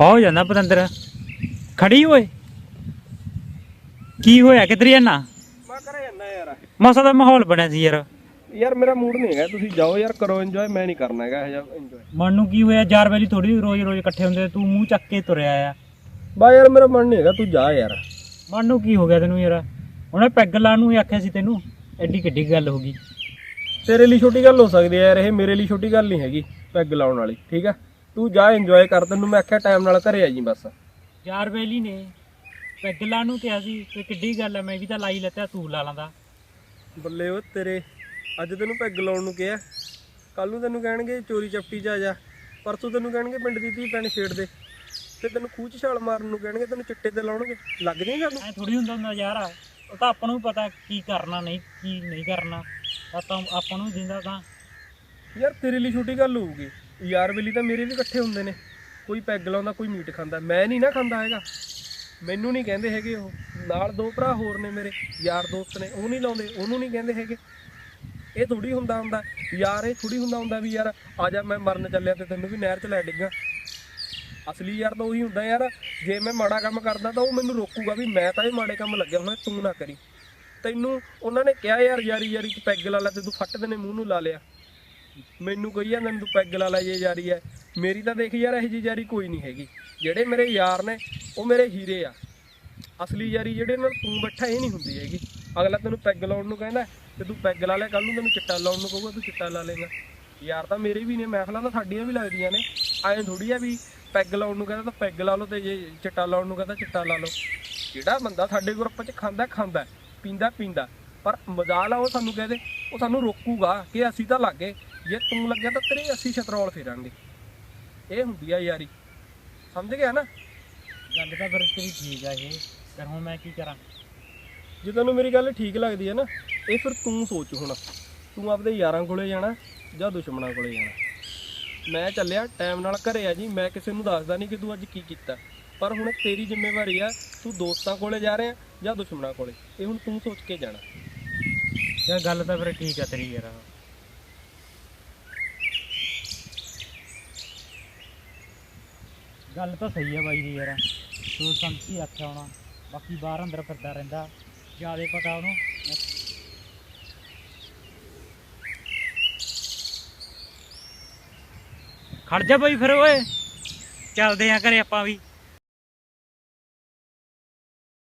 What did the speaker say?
ਹੋ ਜਾਂਦਾ ਪਤੰਦਰ ਖੜੀ ਓਏ। ਕੀ ਹੋਇਆ? ਕਿੱਧਰ ਜਾਣਾ ਮੈਂ ਕਰੇ ਜਾਂਦਾ ਯਾਰ। ਮਸਾ ਦਾ ਮਾਹੌਲ ਬਣਿਆ ਸੀ ਯਾਰ। ਯਾਰ ਮੇਰਾ ਮੂਡ ਨਹੀਂ ਹੈਗਾ ਤੁਸੀਂ ਜਾਓ ਯਾਰ ਕਰੋ ਇੰਜੋਏ ਮੈਂ ਨਹੀਂ ਕਰਨਾ ਹੈਗਾ ਇਹ ਜਿਹਾ ਇੰਜੋਏ ਮਨ ਨੂੰ ਕੀ ਹੋਇਆ? ਯਾਰ ਵੇਲੀ ਥੋੜੀ ਰੋਜ਼ ਰੋਜ਼ ਇਕੱਠੇ ਹੁੰਦੇ ਤੂੰ ਮੂੰਹ ਚੱਕ ਕੇ ਤੁਰਿਆ ਆ। ਬਾ ਯਾਰ ਮੇਰਾ ਮਨ ਨਹੀਂ ਹੈਗਾ ਤੂੰ ਜਾ ਯਾਰ। ਮਨ ਨੂੰ ਕੀ ਹੋ ਗਿਆ ਤੈਨੂੰ ਯਾਰ? ਉਹਨੇ ਪੈਗ ਲਾਉਣ ਨੂੰ ਹੀ ਆਖਿਆ ਸੀ ਤੈਨੂੰ ਐਡੀ ਕਿੱਡੀ ਗੱਲ ਹੋ ਗਈ। ਤੇਰੇ ਲਈ ਛੋਟੀ ਗੱਲ ਹੋ ਸਕਦੀ ਹੈ ਯਾਰ ਇਹ ਮੇਰੇ ਲਈ ਛੋਟੀ ਗੱਲ ਨਹੀਂ ਹੈਗੀ ਪੈਗ ਲਾਉਣ ਵਾਲੀ ਠੀਕ ਆ? ਤੂੰ ਜਾ ਇੰਜੋਏ ਕਰ ਤੈਨੂੰ ਮੈਂ ਆਖਿਆ ਟਾਈਮ ਨਾਲ ਘਰੇ ਆ ਜੀ ਬਸ। ਯਾਰ ਵੇਲੀ ਨੇ ਪੈਗ ਲਾਉਣ ਨੂੰ ਕਿਹਾ ਸੀ ਤੇ ਕਿੱਡੀ ਗੱਲ ਐ ਮੈਂ ਵੀ ਤਾਂ ਲਾਈ ਲੈਤਾ ਤੂੰ ਲਾ ਲਾਂਦਾ। ਬੱਲੇ ਉਹ ਤੇਰੇ ਅੱਜ ਤੈਨੂੰ ਪੈਗ ਲਾਉਣ ਨੂੰ ਕਿਹਾ। ਕੱਲ ਨੂੰ ਤੈਨੂੰ ਕਹਿਣਗੇ ਚੋਰੀ ਚਪਟੀ ਜਾ ਜਾ ਪਰਸੋਂ ਤੈਨੂੰ ਕਹਿਣਗੇ ਪਿੰਡ ਦੀ ਧੀ ਭੈਣ ਛੇੜ ਦੇ। ਤੇ ਤੈਨੂੰ ਖੂਹ 'ਚ ਛਾਲ ਮਾਰਨ ਨੂੰ ਕਹਿਣਗੇ ਤੈਨੂੰ ਚਿੱਟੇ ਤੇ ਲਾਉਣਗੇ। ਲੱਗ ਨਹੀਂ ਸਾਨੂੰ ਐ ਥੋੜੀ ਹੁੰਦਾ ਹੁੰਦਾ ਯਾਰ ਉਹ ਤਾਂ ਆਪਾਂ ਨੂੰ ਵੀ ਪਤਾ ਕੀ ਕਰਨਾ ਨਹੀਂ ਕੀ ਨਹੀਂ ਕਰਨਾ। ਤਾਂ ਤਾਂ ਆਪਾਂ ਨੂੰ ਦਿੰਦਾ ਤਾਂ। ਯਾਰ ਤੇਰੇ ਲਈ ਛੋਟੀ ਗੱਲ ਹੋਊਗੀ। ਯਾਰ ਬੇਲੀ ਤਾਂ ਮੇਰੇ ਵੀ ਇਕੱਠੇ ਹੁੰਦੇ ਨੇ। ਕੋਈ ਪੈਗ ਲਾਉਂਦਾ, ਕੋਈ ਮੀਟ ਖਾਂਦਾ। ਮੈਂ ਨਹੀਂ ਨਾ ਖਾਂਦਾ ਹੈਗਾ। ਮੈਨੂੰ ਨਹੀਂ ਕਹਿੰਦੇ ਹੈਗੇ ਉਹ। ਨਾਲ ਦੋ ਭਰਾ ਹੋਰ ਨੇ ਮੇਰੇ, ਯਾਰ ਦੋਸਤ ਨੇ, ਉਹ ਨਹੀਂ ਲਾਉਂਦੇ, ਉਹਨੂੰ ਨਹੀਂ ਕਹਿੰਦੇ ਹੈਗੇ। ਇਹ ਥੋੜੀ ਹੁੰਦਾ ਹੁੰਦਾ, ਯਾਰ ਇਹ ਥੋੜੀ ਹੁੰਦਾ ਹੁੰਦਾ ਵੀ ਯਾਰ, ਆ ਜਾ ਮੈਂ ਮਰਨ ਚੱਲਿਆ ਤੇ ਤੈਨੂੰ ਵੀ ਨਹਿਰ 'ਚ ਲੈ ਡਿੱਗਾ। ਅਸਲੀ ਯਾਰ ਤਾਂ ਉਹੀ ਹੁੰਦਾ ਯਾਰ, ਜੇ ਮੈਂ ਮਾੜਾ ਕੰਮ ਕਰਦਾ ਤਾਂ ਉਹ ਮੈਨੂੰ ਰੋਕੂਗਾ ਵੀ ਮੈਂ ਤਾਂ ਇਹ ਮਾੜੇ ਕੰਮ ਲੱਗਿਆ ਹੋਣਾ ਤੂੰ ਨਾ ਕਰੀ। ਤੈਨੂੰ ਉਹਨਾਂ ਨੇ ਕਿਹਾ ਯਾਰ, ਯਾਰੀ ਯਾਰੀ ਚ ਪੈਗ ਲਾ ਲੈ ਤੇ ਤੂੰ ਫੱਟ ਦੇ ਨੇ, ਮੂੰਹ ਨੂੰ ਲਾ ਲਿਆ। ਮੈਨੂੰ ਕਹੀ ਜਾਂਦੇ ਨੇ ਤੂੰ ਪੈਗ ਲਾ ਲੈ ਜੇ ਯਾਰੀ ਹੈ ਮੇਰੀ ਤਾਂ ਦੇਖ ਯਾਰ, ਇਹੋ ਜਿਹੀ ਯਾਰੀ ਕੋਈ ਨਹੀਂ ਹੈਗੀ। ਜਿਹੜੇ ਮੇਰੇ ਯਾਰ ਨੇ, ਉਹ ਮੇਰੇ ਹੀਰੇ ਆ। ਅਸਲੀ ਯਾਰੀ ਜਿਹੜੇ ਨਾਲ ਤੂੰ ਬੈਠਾ, ਇਹ ਨਹੀਂ ਹੁੰਦੀ ਹੈਗੀ। ਅਗਲਾ ਤੈਨੂੰ ਪੈਗ ਲਾਉਣ ਨੂੰ ਕਹਿੰਦਾ, ਤੇ ਤੂੰ ਪੈਗ ਲਾ ਲੈ ਕੱਲ ਨੂੰ ਤੈਨੂੰ ਚਿੱਟਾ ਲਾਉਣ ਨੂੰ ਕਹੂਗਾ, ਤੂੰ ਚਿੱਟਾ ਲਾ ਲੇਗਾ। ਯਾਰ ਤਾਂ ਮੇਰੇ ਵੀ ਨੇ, ਮਹਿਫਲਾਂ ਤਾਂ ਸਾਡੀਆਂ ਵੀ ਲੱਗਦੀਆਂ ਨੇ। ਐਂ ਥੋੜੀ ਆ ਵੀ ਪੈਗ ਲਾਉਣ ਨੂੰ ਕਹਿੰਦਾ ਤਾਂ ਪੈਗ ਲਾ ਲਓ ਤੇ ਜੇ ਚਿੱਟਾ ਲਾਉਣ ਨੂੰ ਕਹਿੰਦਾ ਚਿੱਟਾ ਲਾ ਲਓ। ਜਿਹੜਾ ਬੰਦਾ ਸਾਡੇ ਗਰੁੱਪ 'ਚ ਖਾਂਦਾ ਖਾਂਦਾ, ਪੀਂਦਾ ਪੀਂਦਾ। ਪਰ ਮਜ਼ਾਲ ਆ ਉਹ ਸਾਨੂੰ ਕਹਦੇ ਉਹ ਸਾਨੂੰ ਰੋਕੂਗਾ ਕਿ ਅਸੀਂ ਤਾਂ ਲੱਗੇ। ਜੇ ਤੂੰ ਲੱਗਿਆ ਤਾਂ ਤੇਰੇ ਅਸੀਂ ਛਤਰੋਲ ਫੇਰਾਂਗੇ। ਇਹ ਹੁੰਦੀ ਆ ਯਾਰੀ। ਸਮਝ ਗਿਆ ਨਾ? ਗੱਲ ਤਾਂ ਫਿਰ ਤੇਰੀ ਠੀਕ ਆ ਇਹ। ਫਿਰ ਹੁਣ ਮੈਂ ਕੀ ਕਰਾਂ? ਜੇ ਤੈਨੂੰ ਮੇਰੀ ਗੱਲ ਠੀਕ ਲੱਗਦੀ ਹੈ ਨਾ ਇਹ ਫਿਰ ਤੂੰ ਸੋਚ ਹੁਣ। ਤੂੰ ਆਪਦੇ ਯਾਰਾਂ ਕੋਲੇ ਜਾਣਾ ਜਾਂ ਦੁਸ਼ਮਣਾਂ ਕੋਲੇ ਜਾਣਾ। ਮੈਂ ਚੱਲਿਆ ਟਾਈਮ ਨਾਲ ਘਰੇ ਆ ਜੀ। ਮੈਂ ਕਿਸੇ ਨੂੰ ਦੱਸਦਾ ਨਹੀਂ ਕਿ ਤੂੰ ਅੱਜ ਕੀ ਕੀਤਾ। ਪਰ ਹੁਣ ਤੇਰੀ ਜ਼ਿੰਮੇਵਾਰੀ ਆ ਤੂੰ ਦੋਸਤਾਂ ਕੋਲੇ ਜਾ ਰਿਹਾ ਜਾਂ ਦੁਸ਼ਮਣਾਂ ਕੋਲੇ। ਇਹ ਹੁਣ ਤੂੰ ਸੋਚ ਕੇ ਜਾਣਾ। ਯਾਰ ਗੱਲ ਤਾਂ ਫਿਰ ਠੀਕ ਆ ਤੇਰੀ ਯਾਰ। ਗੱਲ ਤਾਂ ਸਹੀ ਆ ਬਾਈ ਦੀ ਯਾਰ। ਤੂੰ ਸੰਤੀ ਆਖਿਆ ਹੋਣਾ। ਬਾਕੀ ਬਾਹਰ ਅੰਦਰ ਫਿਰਦਾ ਰਹਿੰਦਾ। ਜਿਆਦੇ ਪਤਾ ਉਹਨੂੰ। ਖੜ ਜਾ ਬਾਈ ਫਿਰ, ਓਏ। ਚੱਲਦੇ ਆ ਘਰੇ ਆਪਾਂ ਵੀ।